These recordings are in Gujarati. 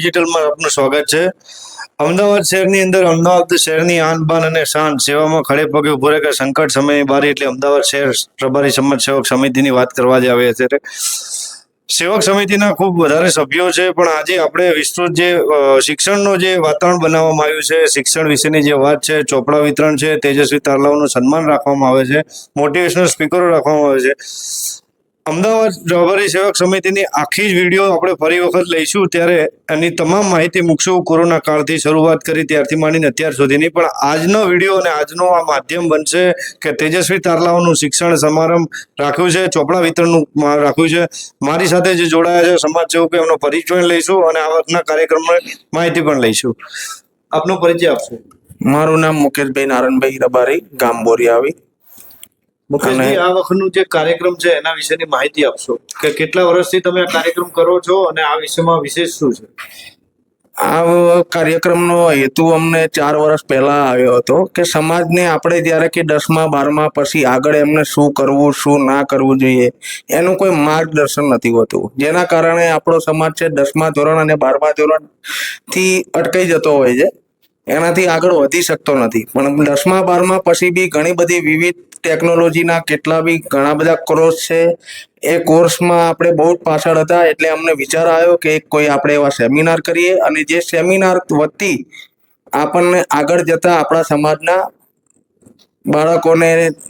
ડિજિટલમાં આપનું સ્વાગત છે. અમદાવાદ શહેરની અંદર અમદાવાદ શહેરની આન બાન અને શાન સેવામાં ખડે પગે ઊભો રહે કે સંકટ સમયની બારી એટલે અમદાવાદ શહેર પ્રભારી સમાજ સેવક સમિતિની વાત કરવા જ આવે અત્યારે સેવક સમિતિના ખૂબ વધારે સભ્યો છે, પણ આજે આપણે વિસ્તૃત જે શિક્ષણનો જે વાતાવરણ બનાવવામાં આવ્યું છે, શિક્ષણ વિશેની જે વાત છે, ચોપડા વિતરણ છે, તેજસ્વી તારલાઓનું સન્માન રાખવામાં આવે છે મોટિવેશનલ સ્પીકરો રાખવામાં આવે છે. અમદાવાદ પ્રભારી સેવક સમિતિની આખી જ વીડિયો આપણે ફરી વખત લઈશું. ત્યારે એની તમામ માહિતી મૂકશું. કોરોના કાળથી શરૂઆત કરી ત્યારથી માંડીને અત્યાર સુધીની. પણ આજનો વીડિયો અને આજનો આ માધ્યમ બનશે કે તેજસ્વી તારલાઓનું શિક્ષણ સમારંભ રાખ્યું છે, ચોપડા વિતરણનું રાખ્યું છે. મારી સાથે જે જોડાયા છે, સમાજ સેવકો, એમનો પરિચય લઈશું અને આ વખતના કાર્યક્રમમાં માહિતી પણ લઈશું. આપનો પરિચય આપશો. મારું નામ મુકેશભાઈ નારણભાઈ રબારી, ગામ બોરિયાવી. મુકેશજી આ વખતનું જે કાર્યક્રમ છે એના વિશેની માહિતી આપશો? કે કેટલા વર્ષથી તમે આ કાર્યક્રમ કરો છો અને આ વિષયમાં વિશેષ શું છે? આ કાર્યક્રમનો હેતુ અમને ચાર વર્ષ પહેલા આવ્યો હતો કે સમાજને આપણે જ્યારે કે દસમા બારમા પછી આગળ એમને શું કરવું શું ના કરવું જોઈએ એનું કોઈ માર્ગદર્શન નથી હોતું. જેના કારણે આપણો સમાજ છે દસમા ધોરણ અને બારમા ધોરણથી અટકાઈ જતો હોય છે. એનાથી આગળ વધી શકતો નથી. પણ દસમા બારમા પછી બી ઘણી બધી વિવિધ ટેકનોલોજીના કેટલા બી ઘણા બધા કોર્સ છે. એ કોર્સમાં આપણે બહુ જ પાછળ હતા એટલે અમને વિચાર આવ્યો કે કોઈ આપણે એવા સેમિનાર કરીએ અને જે સેમિનાર વતી આપણને આગળ જતા આપણા સમાજના બાળકોને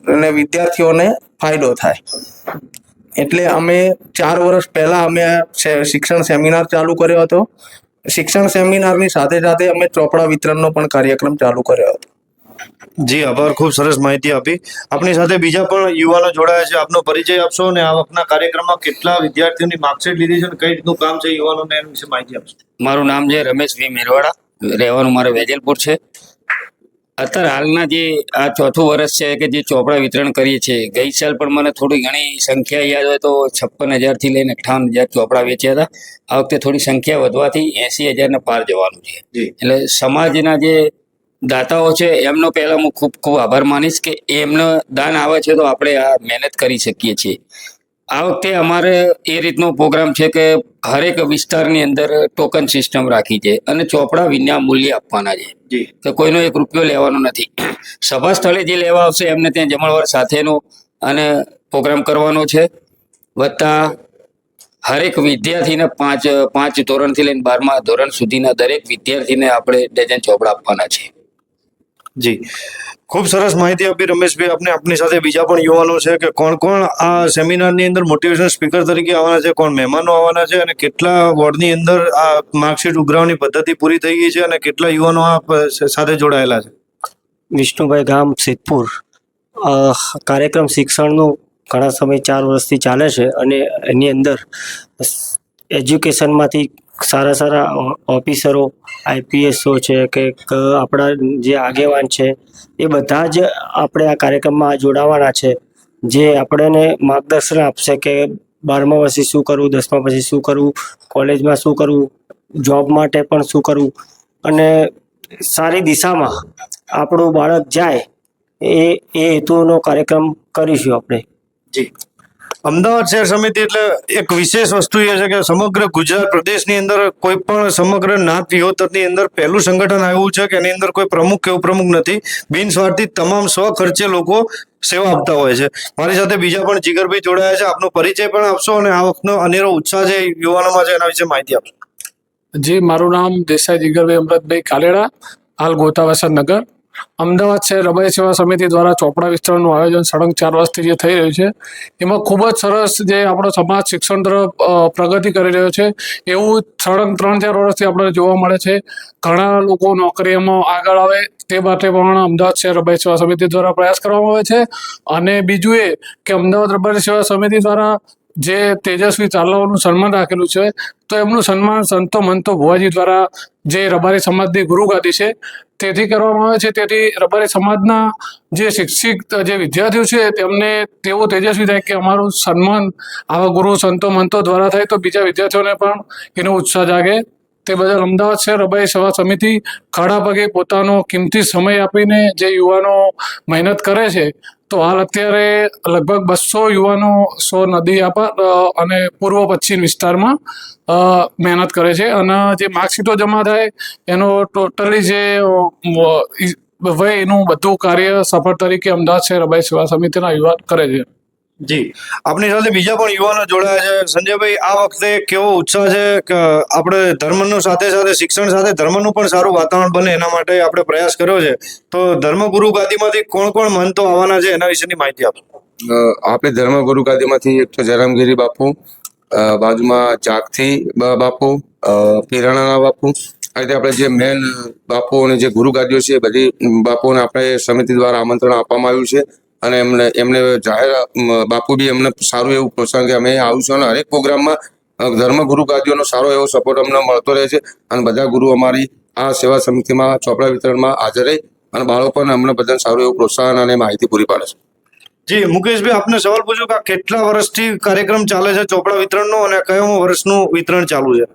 અને વિદ્યાર્થીઓને ફાયદો થાય. એટલે અમે ચાર વર્ષ પહેલા અમે શિક્ષણ સેમિનાર ચાલુ કર્યો હતો. શિક્ષણ સેમિનારની સાથે સાથે અમે ચોપડા વિતરણનો પણ કાર્યક્રમ ચાલુ કર્યો હતો. જી આભાર. ખૂબ સરસ માહિતી આપી. આપણી સાથે બીજા પણ યુવાનો જોડાયા છે. આપનો પરિચય આપશો અને આપના કાર્યક્રમમાં કેટલા વિદ્યાર્થીઓની માર્કશીટ લીધી છે અને કઈ રીતનું કામ છે યુવાનોને એના વિશે માહિતી આપશો? મારું નામ છે રમેશ વી મેરવાડા. રહેવાનું મારે વેજલપુર છે. અત્યારે હાલના જે આ ચોથું વર્ષ છે કે જે ચોપડા વિતરણ કરીએ છીએ ગઈ સાલ પણ મને થોડી ઘણી સંખ્યા યાદ હોય તો છપ્પન હજારથી લઈને અઠાવન હજાર ચોપડા વેચ્યા હતા. આ વખતે થોડી સંખ્યા વધવાથી એંસી હજારને પાર જવાનું છે. એટલે સમાજના જે દાતાઓ છે એમનો પહેલાં હું ખૂબ ખૂબ આભાર માનીશ કે એમનો દાન આવે છે તો આપણે આ મહેનત કરી શકીએ છીએ. આ વખતે અમારે એ રીતનો પ્રોગ્રામ છે કે હરેક વિસ્તારની અંદર ટોકન સિસ્ટમ રાખી છે અને ચોપડા વિના મૂલ્ય આપવાના છે. તો કે કોઈનો એક રૂપિયો લેવાનો નથી. સભા સ્થળે જે લેવા આવશે એમને ત્યાં જમણવાર સાથેનો અને પ્રોગ્રામ કરવાનો છે. વત્તા હરેક વિદ્યાર્થીને પાંચ પાંચ ધોરણથી લઈને બારમા ધોરણ સુધીના દરેક વિદ્યાર્થીને આપણે ડઝન ચોપડા આપવાના છે. જી. ખૂબ સરસ માહિતી આપી રમેશભાઈ. આપને આપની સાથે બીજા પણ યુવાનો છે કે કોણ કોણ આ સેમિનારની અંદર મોટિવેશન સ્પીકર તરીકે આવવાના છે, કોણ મહેમાનો આવવાના છે અને કેટલા વોર્ડની અંદર આ માર્કશીટ ઉઘરાવવાની પદ્ધતિ પૂરી થઈ ગઈ છે અને કેટલા યુવાનો આ સાથે જોડાયેલા છે? વિષ્ણુભાઈ ગામ, સિદ્ધપુર. કાર્યક્રમ શિક્ષણનું ઘણા સમય ચાર વર્ષથી ચાલે છે અને એની અંદર એજ્યુકેશનમાંથી સારા સારા ઓફિસરો, આઈપીએસઓ છે કે આપણા જે આગેવાન છે, એ બધા જ આપણે આ કાર્યક્રમમાં જોડાવાના છે. જે આપણને માર્ગદર્શન આપશે કે બારમા પછી શું કરવું, દસમા પછી શું કરવું, કોલેજમાં શું કરવું, જોબ માટે પણ શું કરવું. અને સારી દિશામાં આપણું બાળક જાય, એ એ હેતુનો કાર્યક્રમ કરીશું આપણે. જી. અમદાવાદ શહેર સમિતિ એટલે એક વિશેષ વસ્તુ એ છે કે સમગ્ર ગુજરાત પ્રદેશની અંદર કોઈ પણ સમગ્ર નાત વિહોતરની અંદર પહેલું સંગઠન આવ્યું છે કે એની અંદર કોઈ પ્રમુખ કે ઉપપ્રમુખ નથી. બિનસ્વાર્થી તમામ સ્વખર્ચે લોકો સેવા આપતા હોય છે. મારી સાથે બીજા પણ જીગરભાઈ જોડાયા છે. આપનો પરિચય પણ આપશો અને આ વખતનો અનેરો ઉત્સાહ છે યુવાનોમાં છે એના વિશે માહિતી આપશો. જી, મારું નામ દેસાઈ જીગરભાઈ અમૃતભાઈ કાલેડા, હાલ ગોતાવાસા નગર. અમદાવાદ શહેર રબાઈ સેવા સમિતિ દ્વારા ચોપડા વિસ્તરણનું આયોજન સળંગ ચાર વર્ષથી જે થઈ રહ્યું છે, એમાં ખૂબ જ સરસ જે આપણો સમાજ શિક્ષણ તરફ પ્રગતિ કરી રહ્યો છે. એવું સળંગ ત્રણ ચાર વર્ષથી આપણને જોવા મળે છે. ઘણા લોકો નોકરીમાં આગળ આવે તે માટે પણ અમદાવાદ શહેર રબાઈ સેવા સમિતિ દ્વારા પ્રયાસ કરવામાં આવે છે. અને બીજું એ કે અમદાવાદ રબાઈ સેવા સમિતિ દ્વારા જે તેજસ્વી ચાલવાનું સન્માન રાખેલું છે, તો એમનું સન્માન સંતો મંતો ભુવાજી દ્વારા જે રબારી સમાજની ગુરુગાદી છે, તેથી કરવામાં આવે છે. તેથી રબારી સમાજના જે શિક્ષિત, જે વિદ્યાર્થીઓ છે, તેમને તેવો તેજસ્વી થાય કે અમારું સન્માન આવા ગુરુ, સંતો મંતો દ્વારા થાય, તો બીજા વિદ્યાર્થીઓને પણ એનો ઉત્સાહ જાગે. તે બદલ અમદાવાદ શહેર રબારી સેવા સમિતિ ખાડા પગે પોતાનો કિંમતી સમય આપીને જે યુવાનો મહેનત કરે છે તો હાલ અત્યારે લગભગ બસો યુવાનો સો નદી પર અને પૂર્વ પશ્ચિમ વિસ્તારમાં મહેનત કરે છે. અને જે માર્કશીટો જમા થાય, એનો ટોટલી જે વય એનું બધું કાર્ય સફળ તરીકે અમદાવાદ શહેર અભય સેવા સમિતિના યુવાન કરે છે. જી. આપની સાથે બીજા પણ યુવાનો જોડાયા છે. સંજયભાઈ, આ વખતે કેવો ઉત્સાહ છે કે આપણે ધર્મનું સાથે સાથે શિક્ષણ સાથે ધર્મનું પણ સારું વાતાવરણ બને એના માટે આપણે પ્રયાસ કર્યો છે. તો ધર્મગુરુ ગાદીમાંથી કોણ કોણ મહંતો આવવાના છે એના વિશેની માહિતી આપો. આપણે ધર્મગુરુ ગાદીમાંથી એક તો જયરામગીરી બાપુ બાજુમાં બા- બાપુ પીરાણાના બાપુ. આ રીતે આપણે જે મેન બાપુ અને જે ગુરુ ગાદીઓ છે બધી બાપુઓને આપણે સમિતિ દ્વારા આમંત્રણ આપવામાં આવ્યું છે. અને એમને એમને જાહેર બાપુ બી એમને સારું એવું પ્રોત્સાહન કે અમે આવીશું અને હરેક પ્રોગ્રામમાં ધર્મગુરુ ગાદીઓનો સારો એવો સપોર્ટ અમને મળતો રહે છે અને બધા ગુરુ અમારી આ સેવા સમિતિમાં, ચોપડા વિતરણમાં હાજર રહી અને બાળકોને અમને બધાને સારું એવું પ્રોત્સાહન અને માહિતી પૂરી પાડે છે. જી, મુકેશભાઈ, આપને સવાલ પૂછ્યો કે કેટલા વર્ષથી કાર્યક્રમ ચાલે છે ચોપડા વિતરણનો અને કયો વર્ષનું વિતરણ ચાલુ છે?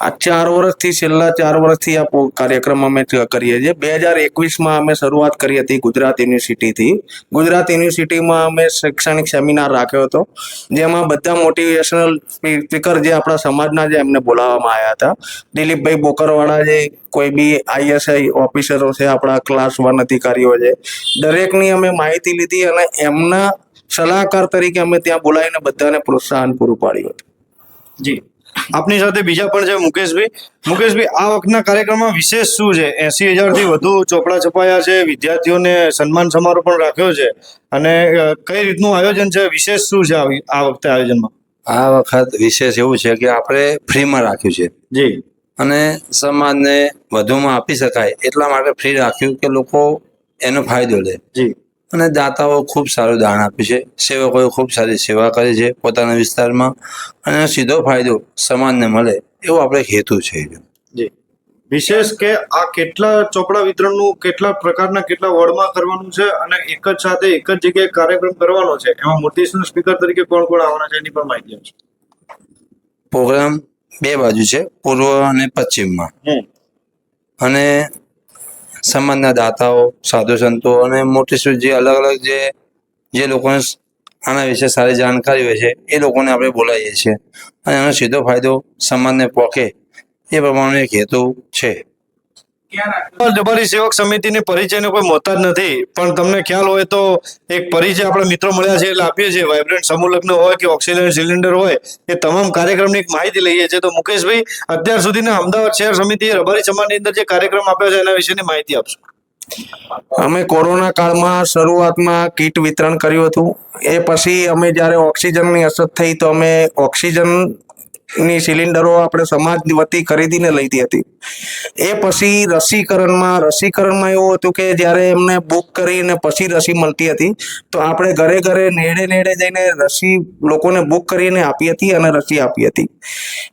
આ ચાર વર્ષથી છેલ્લા ચાર વર્ષથી આ કાર્યક્રમ અમે કરીએ છીએ. બે હજાર એકવીસમાં અમે શરૂઆત કરી હતી ગુજરાત યુનિવર્સિટીથી. ગુજરાત યુનિવર્સિટીમાં અમે શૈક્ષણિક સેમિનાર રાખ્યો હતો, જેમાં બધા મોટિવેશનલ સ્પીકર જે આપણા સમાજના જે એમને બોલાવવામાં આવ્યા હતા. દિલીપભાઈ બોકરવાળા જે કોઈ બી આઈએસઆઈ ઓફિસરો છે, આપણા ક્લાસ વન અધિકારીઓ છે, દરેકની અમે માહિતી લીધી અને એમના સલાહકાર તરીકે અમે ત્યાં બોલાવીને બધાને પ્રોત્સાહન પૂરું પાડ્યું હતું. જી. આપની સાથે બીજા પણ છે મુકેશભાઈ. મુકેશભાઈ આ વખતના કાર્યક્રમમાં વિશેષ શું છે? એસી હજારથી વધુ ચોપડા છપાયા છે. વિદ્યાર્થીઓને સન્માન સમારોહ પણ રાખ્યો છે. અને કઈ રીતનું આયોજન છે? વિશેષ શું છે આ વખતે આયોજનમાં? આ વખત વિશેષ એવું છે કે આપણે ફ્રીમાં રાખ્યું છે. જી. અને સમાજને વધુમાં આપી શકાય એટલા માટે ફ્રી રાખ્યું કે લોકો એનો ફાયદો લે. જી. અને દાતાઓ ખૂબ સારું દાન આપ્યું છે. સેવકોએ ખૂબ સારી સેવા કરી છે પોતાના વિસ્તારમાં અને સીધો ફાયદો સમાજને મળે એવો આપણે હેતુ છે. જી. વિશેષ કે આ કેટલા ચોપડા વિતરણનું કેટલા પ્રકારના કેટલા વોર્ડમાં કરવાનું છે અને એક જ સાથે એક જ જગ્યાએ કાર્યક્રમ કરવાનો છે? એમાં મોટિવેશનલ સ્પીકર તરીકે કોણ કોણ આવવાના છે એની પણ માહિતી આપશે. પ્રોગ્રામ બે બાજુ છે પૂર્વ અને પશ્ચિમમાં. અને સમાજના દાતાઓ સાધુ સંતો અને મોટી જે અલગ અલગ જે જે લોકોને આના વિશે સારી જાણકારી હોય છે, એ લોકોને આપણે બોલાવીએ છીએ. અને એનો સીધો ફાયદો સમાજને પહોંચે એ પ્રમાણે એક હેતુ છે. જબારી સેવક સમિતિની પરિચયનો કોઈ મોહતાજ નથી. પણ તમને ખ્યાલ હોય તો એક પરિચય આપણા મિત્રો મળ્યા છે એટલે આપીએ છીએ. વાઇબ્રન્ટ સમૂહ લગ્ન હોય કે ઓક્સિજન સિલિન્ડર હોય, એ તમામ કાર્યક્રમની એક માહિતી લઈએ છીએ. તો મુકેશભાઈ, અત્યાર સુધીના અમદાવાદ શહેર સમિતિએ રબારી સમાજની અંદર જે કાર્યક્રમ આપ્યો છે, એના વિશેની માહિતી આપશો. અમે કોરોના કાળમાં શરૂઆતમાં કીટ વિતરણ કર્યું હતું. એ પછી અમે જ્યારે ઓક્સિજનની અછત થઈ, તો અમે ઓક્સિજન ની સિલિન્ડરો આપણે સમાજ વતી ખરીદીને લઈતી હતી. એ પછી રસીકરણમાં રસીકરણમાં એવું હતું કે જ્યારે એમને બુક કરીને પછી રસી મળતી હતી, તો આપણે ઘરે ઘરે નેડે નેડે જઈને રસી લોકોને બુક કરીને આપી હતી અને રસી આપી હતી.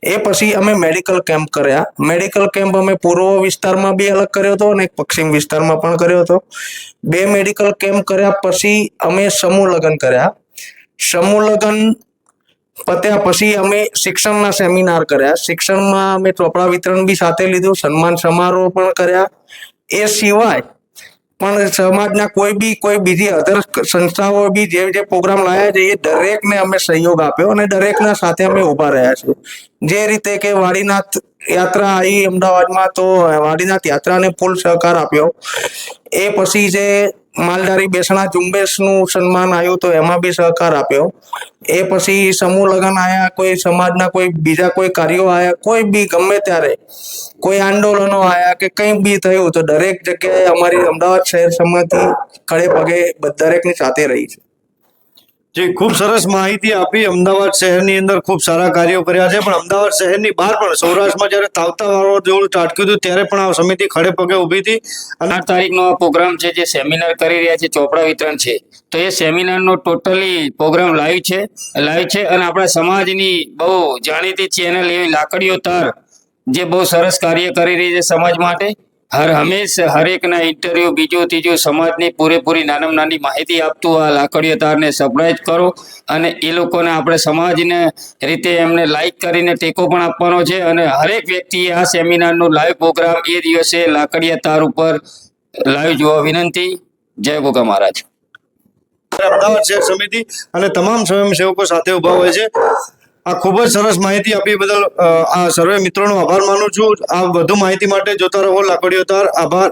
એ પછી અમે મેડિકલ કેમ્પ કર્યા. મેડિકલ કેમ્પ અમે પૂર્વ વિસ્તારમાં બી અલગ કર્યો હતો અને એક પશ્ચિમ વિસ્તારમાં પણ કર્યો હતો. બે મેડિકલ કેમ્પ કર્યા પછી અમે સમૂહ લગ્ન કર્યા. સમૂહ લગ્ન પત્યા પછી અમે શિક્ષણના સેમિનાર કર્યા. શિક્ષણમાં અમે ચોપડા વિતરણ બી સાથે લીધું, સન્માન સમારોહ પણ કર્યા. એ સિવાય પણ સમાજના કોઈ બી, કોઈ બીજી અધર સંસ્થાઓ બી જે જે પ્રોગ્રામ લાયા છે, એ દરેકને અમે સહયોગ આપ્યો અને દરેકના સાથે અમે ઊભા રહ્યા છીએ. જે રીતે કે વાડીનાથ યાત્રા આવી અમદાવાદમાં તો વાડીનાથ યાત્રાને ફૂલ સહકાર આપ્યો. એ પછી જે માલધારી બેસણા ઝુંબેશનું સન્માન આવ્યું તો એમાં બી સહકાર આપ્યો. એ પછી સમૂહ લગ્ન આવ્યા કોઈ સમાજના કોઈ બીજા કોઈ કાર્યો આવ્યા કોઈ બી ગમે ત્યારે કોઈ આંદોલનો આવ્યા કે કંઈ બી થયું તો દરેક જગ્યાએ અમારી અમદાવાદ શહેર સમાજથી ખડે પગે દરેકની સાથે રહી છે. જી ખૂબ સરસ માહિતી આપી અમદાવાદ શહેરની અંદર ખૂબ સારા કાર્યો કર્યા છે. પણ અમદાવાદ શહેરની બહાર પણ સૌરાષ્ટ્રમાં જ્યારે તાવતા વાવાઝોડું ત્રાટક્યું હતું, ત્યારે પણ આ સમિતિ ખડે પગે ઊભી હતી. અને આઠ તારીખનો આ પ્રોગ્રામ છે, જે સેમિનાર કરી રહ્યા છે, ચોપડા વિતરણ છે. તો એ સેમિનારનો ટોટલી પ્રોગ્રામ લાઈવ છે લાઈવ છે અને આપણા સમાજની બહુ જાણીતી ચેનલ એવી લાકડીઓ તાર, જે બહુ સરસ કાર્ય કરી રહી છે સમાજ માટે. હર હંમેશ હરેકના ઇન્ટરવ્યુ બીજું, ત્રીજું સમાજની પૂરેપૂરી નાનામાં નાની માહિતી આપતું આ લાકડીઓ તારને સબસ્ક્રાઇબ કરો અને એ લોકોને આપણે સમાજને રીતે એમને લાઈક કરીને ટેકો પણ આપવાનો છે અને હરેક વ્યક્તિએ આ સેમિનારનું લાઈવ પ્રોગ્રામ એ દિવસે લાકડીયા તાર ઉપર લાઈવ જોવા વિનંતી. જય ગોગા મહારાજ. અમદાવાદ શહેર સમિતિ. અને તમામ સ્વયંસેવકો સાથે ઊભા હોય છે. આ ખૂબ જ સરસ માહિતી આપી બદલ આ સર્વે મિત્રોનો આભાર માનું છું. આ વધુ માહિતી માટે જોતા રહો લાકડીઓ તાર. આભાર.